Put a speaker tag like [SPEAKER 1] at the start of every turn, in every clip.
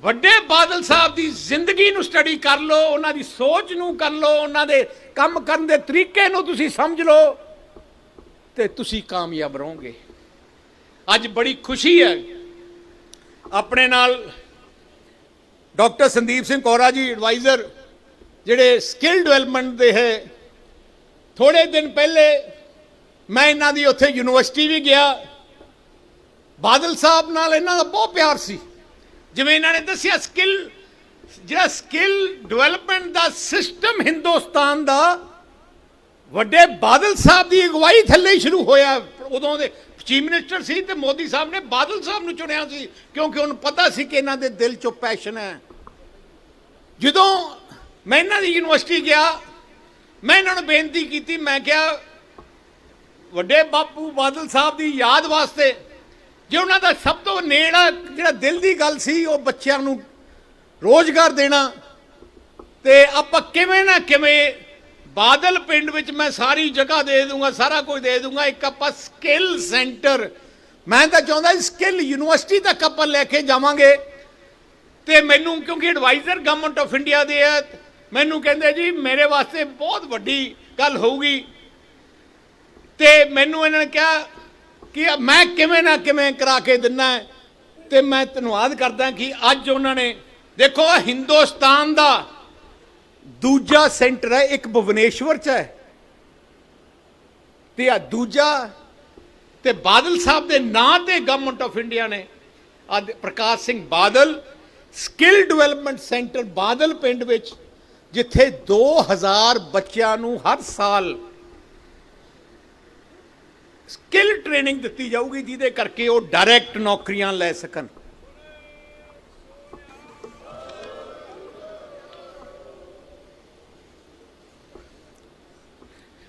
[SPEAKER 1] ਵੱਡੇ ਬਾਦਲ ਸਾਹਿਬ ਦੀ ਜ਼ਿੰਦਗੀ ਨੂੰ ਸਟੱਡੀ ਕਰ ਲਓ, ਉਹਨਾਂ ਦੀ ਸੋਚ ਨੂੰ ਕਰ ਲਓ, ਉਹਨਾਂ ਦੇ ਕੰਮ ਕਰਨ ਦੇ ਤਰੀਕੇ ਨੂੰ ਤੁਸੀਂ ਸਮਝ ਲਓ ਤੇ ਤੁਸੀਂ ਕਾਮਯਾਬ ਰਹੋਗੇ। ਅੱਜ ਬੜੀ ਖੁਸ਼ੀ ਹੈ। ਆਪਣੇ ਨਾਲ ਡਾਕਟਰ ਸੰਦੀਪ ਸਿੰਘ ਕੋਰਾ ਜੀ ਐਡਵਾਈਜ਼ਰ ਜਿਹੜੇ ਸਕਿੱਲ ਡਿਵੈਲਪਮੈਂਟ ਦੇ ਹੈ। ਥੋੜੇ ਦਿਨ ਪਹਿਲੇ ਮੈਂ ਇਹਨਾਂ ਦੀ ਉੱਥੇ ਯੂਨੀਵਰਸਿਟੀ ਵੀ ਗਿਆ। ਬਾਦਲ ਸਾਹਿਬ ਨਾਲ ਇਹਨਾਂ ਦਾ ਬਹੁਤ ਪਿਆਰ ਸੀ। ਜਿਵੇਂ ਇਹਨਾਂ ਨੇ ਦੱਸਿਆ ਸਕਿੱਲ ਜਿਹੜਾ ਸਕਿੱਲ ਡਿਵੈਲਪਮੈਂਟ ਦਾ ਸਿਸਟਮ ਹਿੰਦੁਸਤਾਨ ਦਾ ਵੱਡੇ ਬਾਦਲ ਸਾਹਿਬ ਦੀ ਅਗਵਾਈ ਥੱਲੇ ਹੀ ਸ਼ੁਰੂ ਹੋਇਆ। ਉਦੋਂ ਦੇ ਚੀਫ ਮਿਨਿਸਟਰ ਸੀ ਤੇ ਮੋਦੀ ਸਾਹਿਬ ਨੇ ਬਾਦਲ ਸਾਹਿਬ ਨੂੰ ਚੁਣਿਆ ਸੀ, ਕਿਉਂਕਿ ਉਹਨੂੰ ਪਤਾ ਸੀ ਕਿ ਇਹਨਾਂ ਦੇ ਦਿਲ 'ਚੋਂ ਪੈਸ਼ਨ ਹੈ। ਜਦੋਂ ਮੈਂ ਇਹਨਾਂ ਦੀ ਯੂਨੀਵਰਸਿਟੀ ਗਿਆ, ਮੈਂ ਇਹਨਾਂ ਨੂੰ ਬੇਨਤੀ ਕੀਤੀ, ਮੈਂ ਕਿਹਾ, ਵੱਡੇ ਬਾਪੂ ਬਾਦਲ ਸਾਹਿਬ ਦੀ ਯਾਦ ਵਾਸਤੇ ਜੇ ਉਹਨਾਂ ਦਾ ਸਭ ਤੋਂ ਨੇੜਾ ਜਿਹੜਾ ਦਿਲ ਦੀ ਗੱਲ ਸੀ, ਉਹ ਬੱਚਿਆਂ ਨੂੰ ਰੋਜ਼ਗਾਰ ਦੇਣਾ, ਤੇ ਆਪਾਂ ਕਿਵੇਂ ਨਾ ਕਿਵੇਂ ਬਾਦਲ ਪਿੰਡ ਵਿੱਚ ਮੈਂ ਸਾਰੀ ਜਗ੍ਹਾ ਦੇ ਦੂੰਗਾ, ਸਾਰਾ ਕੁਝ ਦੇ ਦੂੰਗਾ, ਇੱਕ ਆਪਾਂ ਸਕਿੱਲ ਸੈਂਟਰ ਮੈਂ ਤਾਂ ਚਾਹੁੰਦਾ ਸਕਿੱਲ ਯੂਨੀਵਰਸਿਟੀ ਤੱਕ ਆਪਾਂ ਲੈ ਕੇ ਜਾਵਾਂਗੇ। ਤੇ ਮੈਨੂੰ ਕਿਉਂਕਿ ਐਡਵਾਈਜ਼ਰ ਗਵਰਨਮੈਂਟ ਆਫ ਇੰਡੀਆ ਦੇ ਆ, ਮੈਨੂੰ ਕਹਿੰਦੇ ਜੀ ਮੇਰੇ ਵਾਸਤੇ ਬਹੁਤ ਵੱਡੀ ਗੱਲ ਹੋਊਗੀ। ਤੇ ਮੈਨੂੰ ਇਹਨਾਂ ਨੇ ਕਿਹਾ ਕਿ ਮੈਂ ਕਿਵੇਂ ਨਾ ਕਿਵੇਂ ਕਰਾ ਕੇ ਦਿੰਨਾ ਹੈ। ਤੇ ਮੈਂ ਧੰਨਵਾਦ ਕਰਦਾ ਕਿ ਅੱਜ ਉਹਨਾਂ ਨੇ, ਦੇਖੋ ਹਿੰਦੁਸਤਾਨ ਦਾ ਦੂਜਾ ਸੈਂਟਰ ਹੈ, ਇੱਕ ਭੁਵਨੇਸ਼ਵਰ ਚ ਹੈ ਤੇ ਆ ਦੂਜਾ, ਤੇ ਬਾਦਲ ਸਾਹਿਬ ਦੇ ਨਾਂ ਤੇ ਗਵਰਨਮੈਂਟ ਆਫ ਇੰਡੀਆ ਨੇ ਅੱਜ Prakash Singh Badal skill development centre Badal ਪਿੰਡ ਵਿੱਚ, ਜਿੱਥੇ 2000 ਬੱਚਿਆਂ ਨੂੰ ਹਰ ਸਾਲ ਸਕਿੱਲ ਟ੍ਰੇਨਿੰਗ ਦਿੱਤੀ ਜਾਊਗੀ ਜਿਹਦੇ ਕਰਕੇ ਉਹ ਡਾਇਰੈਕਟ ਨੌਕਰੀਆਂ ਲੈ ਸਕਣ।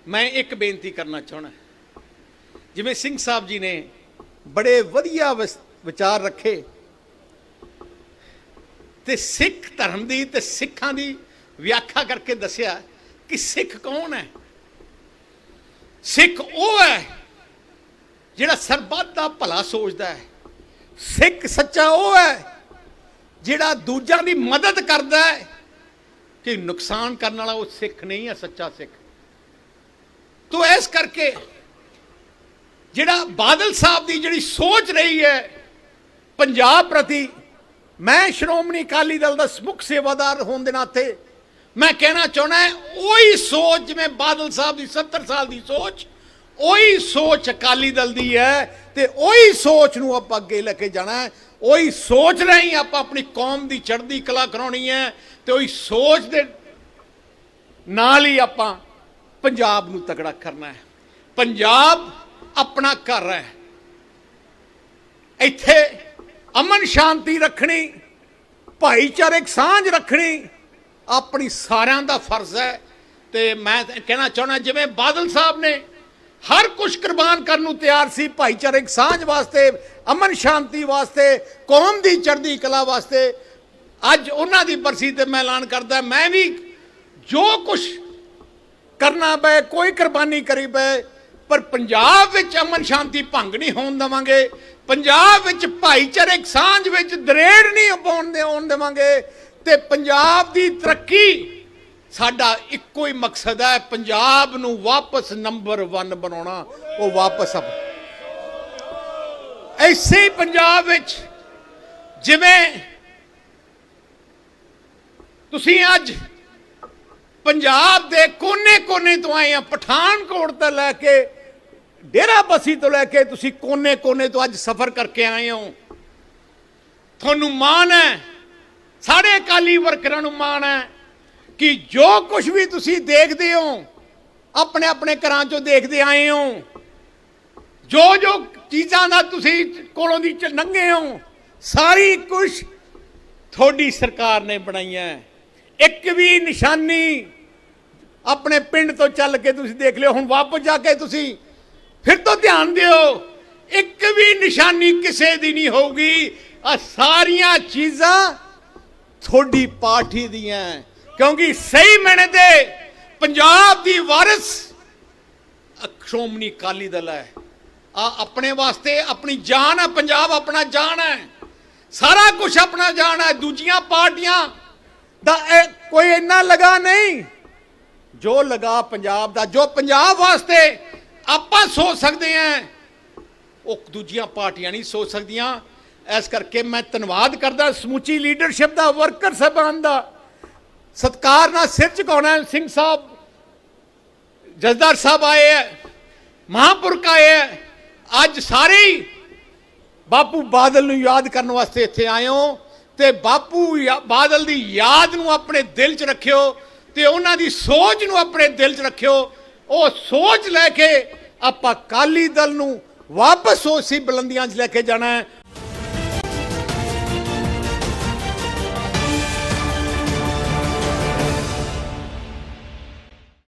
[SPEAKER 1] ਮੈਂ ਇੱਕ ਬੇਨਤੀ ਕਰਨਾ ਚਾਹਣਾ ਜਿਵੇਂ ਸਿੰਘ ਸਾਹਿਬ ਜੀ ਨੇ ਬੜੇ ਵਧੀਆ ਵਿਚਾਰ ਰੱਖੇ। ਤੇ ਸਿੱਖ ਧਰਮ ਦੀ ਤੇ ਸਿੱਖਾਂ ਦੀ ਵਿਆਖਿਆ ਕਰਕੇ ਦੱਸਿਆ ਕਿ ਸਿੱਖ ਕੌਣ ਹੈ? ਸਿੱਖ ਉਹ ਹੈ ਜਿਹੜਾ ਸਰਬੱਤ ਦਾ ਭਲਾ ਸੋਚਦਾ ਹੈ, ਸਿੱਖ ਸੱਚਾ ਉਹ ਹੈ ਜਿਹੜਾ ਦੂਜਿਆਂ ਦੀ ਮਦਦ ਕਰਦਾ ਹੈ ਕਿ ਨੁਕਸਾਨ ਕਰਨ ਵਾਲਾ ਉਹ ਸਿੱਖ ਨਹੀਂ ਹੈ, ਸੱਚਾ ਸਿੱਖ। ਤੋ ਇਸ ਕਰਕੇ ਜਿਹੜਾ ਬਾਦਲ ਸਾਹਿਬ ਦੀ ਜਿਹੜੀ ਸੋਚ ਰਹੀ ਹੈ, ਪੰਜਾਬ ਪ੍ਰਤੀ ਮੈਂ ਸ਼੍ਰੋਮਣੀ ਅਕਾਲੀ ਦਲ ਦਾ ਮੁੱਖ ਸੇਵਾਦਾਰ ਹੋਣ ਦੇ ਨਾਤੇ ਮੈਂ ਕਹਿਣਾ ਚਾਹਣਾ ਉਹੀ ਸੋਚ ਜਿਵੇਂ ਬਾਦਲ ਸਾਹਿਬ ਦੀ 70 ਸਾਲ ਦੀ ਸੋਚ ਉਹੀ ਸੋਚ ਅਕਾਲੀ ਦਲ ਦੀ ਹੈ ਤੇ ਉਹੀ ਸੋਚ ਨੂੰ ਆਪਾਂ ਅੱਗੇ ਲੈ ਕੇ ਜਾਣਾ ਹੈ। ਉਹੀ ਸੋਚ ਰਹੀ ਆਪਾਂ ਆਪਣੀ ਕੌਮ ਦੀ ਚੜ੍ਹਦੀ ਕਲਾ ਕਰਾਉਣੀ ਹੈ ਤੇ ਉਹੀ ਸੋਚ ਦੇ ਨਾਲ ਹੀ ਆਪਾਂ ਪੰਜਾਬ ਨੂੰ ਤਕੜਾ ਕਰਨਾ ਹੈ। ਪੰਜਾਬ ਆਪਣਾ ਘਰ ਹੈ। ਇੱਥੇ ਅਮਨ ਸ਼ਾਂਤੀ ਰੱਖਣੀ ਭਾਈਚਾਰਕ ਸਾਂਝ ਰੱਖਣੀ ਆਪਣੀ ਸਾਰਿਆਂ ਦਾ ਫਰਜ਼ ਹੈ। ਤੇ ਮੈਂ ਕਹਿਣਾ ਚਾਹੁੰਦਾ, ਜਿਵੇਂ ਬਾਦਲ ਸਾਹਿਬ ਨੇ ਹਰ ਕੁਝ ਕੁਰਬਾਨ ਕਰਨ ਨੂੰ ਤਿਆਰ ਸੀ ਭਾਈਚਾਰਕ ਸਾਂਝ ਵਾਸਤੇ, ਅਮਨ ਸ਼ਾਂਤੀ ਵਾਸਤੇ, ਕੌਮ ਦੀ ਚੜ੍ਹਦੀ ਕਲਾ ਵਾਸਤੇ। ਅੱਜ ਉਹਨਾਂ ਦੀ ਬਰਸੀ ਤੇ ਮੈਂ ਐਲਾਨ ਕਰਦਾ, ਮੈਂ ਵੀ ਜੋ ਕੁਝ ਕਰਨਾ ਪਏ, ਕੋਈ ਕੁਰਬਾਨੀ ਕਰੀ ਪਏ, ਪਰ ਪੰਜਾਬ ਵਿੱਚ ਅਮਨ ਸ਼ਾਂਤੀ ਭੰਗ ਨਹੀਂ ਹੋਣ ਦੇਵਾਂਗੇ। ਪੰਜਾਬ ਵਿੱਚ ਭਾਈਚਾਰਕ ਸਾਂਝ ਵਿੱਚ ਦਰੇੜ ਨਹੀਂ ਪਾਉਣ ਦੇ ਆਉਣ ਦੇਵਾਂਗੇ ਤੇ ਪੰਜਾਬ ਦੀ ਤਰੱਕੀ ਸਾਡਾ ਇੱਕੋ ਹੀ ਮਕਸਦ ਹੈ ਪੰਜਾਬ ਨੂੰ ਵਾਪਸ ਨੰਬਰ 1 ਬਣਾਉਣਾ, ਉਹ ਵਾਪਸ ਆ ਐਸੇ ਪੰਜਾਬ ਵਿੱਚ ਜਿਵੇਂ ਤੁਸੀਂ ਅੱਜ ਪੰਜਾਬ ਦੇ ਕੋਨੇ-ਕੋਨੇ ਤੋਂ ਆਏ ਆ, ਪਠਾਨਕੋਟ ਤੋਂ ਲੈ ਕੇ ਡੇਰਾ ਬਸੀ ਤੋਂ ਲੈ ਕੇ ਤੁਸੀਂ ਕੋਨੇ-ਕੋਨੇ ਤੋਂ ਅੱਜ ਸਫ਼ਰ ਕਰਕੇ ਆਏ ਹੋ। ਤੁਹਾਨੂੰ ਮਾਣ ਹੈ ਸਾਰੇ ਅਕਾਲੀ ਵਰਕਰਾਂ ਨੂੰ ਮਾਣ ਹੈ ਕਿ ਜੋ ਕੁਝ ਵੀ ਤੁਸੀਂ ਦੇਖਦੇ ਹੋ, ਆਪਣੇ ਆਪਣੇ ਘਰਾਂ ਚੋਂ ਦੇਖਦੇ ਆਏ ਹੋ, ਜੋ ਜੋ ਚੀਜ਼ਾਂ ਦਾ ਤੁਸੀਂ ਕੋਲੋਂ ਦੀ ਲੰਘੇ ਹੋ, ਸਾਰੀ ਕੁਝ ਤੁਹਾਡੀ ਸਰਕਾਰ ਨੇ ਬਣਾਈਆਂ। ਇੱਕ ਵੀ ਨਿਸ਼ਾਨੀ ਆਪਣੇ ਪਿੰਡ ਤੋਂ ਚੱਲ ਕੇ ਤੁਸੀਂ ਦੇਖ ਲਿਓ, ਹੁਣ ਵਾਪਸ ਜਾ ਕੇ ਤੁਸੀਂ ਫਿਰ ਤੋਂ ਧਿਆਨ ਦਿਓ, ਇੱਕ ਵੀ ਨਿਸ਼ਾਨੀ ਕਿਸੇ ਦੀ ਨਹੀਂ ਹੋਊਗੀ। ਆ ਸਾਰੀਆਂ ਚੀਜ਼ਾਂ ਤੁਹਾਡੀ ਪਾਰਟੀ ਦੀਆਂ। ਕਿਉਂਕਿ ਸਹੀ ਮੈਨੇ ਤੇ ਪੰਜਾਬ ਦੀ ਵਾਰਿਸ ਸ਼੍ਰੋਮਣੀ ਅਕਾਲੀ ਦਲ ਹੈ। ਆ ਆਪਣੇ ਵਾਸਤੇ ਆਪਣੀ ਜਾਨ ਹੈ, ਪੰਜਾਬ ਆਪਣਾ ਜਾਨ ਹੈ। ਸਾਰਾ ਕੁਝ ਆਪਣਾ ਜਾਣਾ ਹੈ, ਦੂਜੀਆਂ ਪਾਰਟੀਆਂ ਦਾ ਕੋਈ ਇੰਨਾ ਲਗਾ ਨਹੀਂ। ਜੋ ਲਗਾ ਪੰਜਾਬ ਦਾ, ਜੋ ਪੰਜਾਬ ਵਾਸਤੇ ਆਪਾਂ ਸੋਚ ਸਕਦੇ ਹਾਂ, ਉਹ ਦੂਜੀਆਂ ਪਾਰਟੀਆਂ ਨਹੀਂ ਸੋਚ ਸਕਦੀਆਂ। ਇਸ ਕਰਕੇ ਮੈਂ ਧੰਨਵਾਦ ਕਰਦਾ ਸਮੁੱਚੀ ਲੀਡਰਸ਼ਿਪ ਦਾ ਵਰਕਰ ਸਭਾਨ ਦਾ। ਸਤਕਾਰ ਨਾਲ ਸਿਰ ਝੁਕਾਉਣਾ ਸਿੰਘ ਸਾਹਿਬ ਜਸਦਾਰ ਸਾਹਿਬ ਆਏ ਹੈ, ਮਹਾਂਪੁਰਖ ਆਏ ਹੈ, ਅੱਜ ਸਾਰੇ ਬਾਪੂ ਬਾਦਲ ਨੂੰ ਯਾਦ ਕਰਨ ਵਾਸਤੇ ਇੱਥੇ ਆਏ ਹੋ ਤੇ ਬਾਪੂ ਯਾ- ਬਾਦਲ ਦੀ ਯਾਦ ਨੂੰ ਆਪਣੇ ਦਿਲ 'ਚ ਰੱਖਿਓ ਤੇ ਉਹਨਾਂ ਦੀ ਸੋਚ ਨੂੰ ਆਪਣੇ ਦਿਲ 'ਚ ਰੱਖਿਓ। ਉਹ ਸੋਚ ਲੈ ਕੇ ਆਪਾਂ ਕਾਲੀ ਦਲ ਨੂੰ ਵਾਪਸ ਉਸੇ ਬੁਲੰਦੀਆਂ 'ਚ ਲੈ ਕੇ ਜਾਣਾ ਹੈ।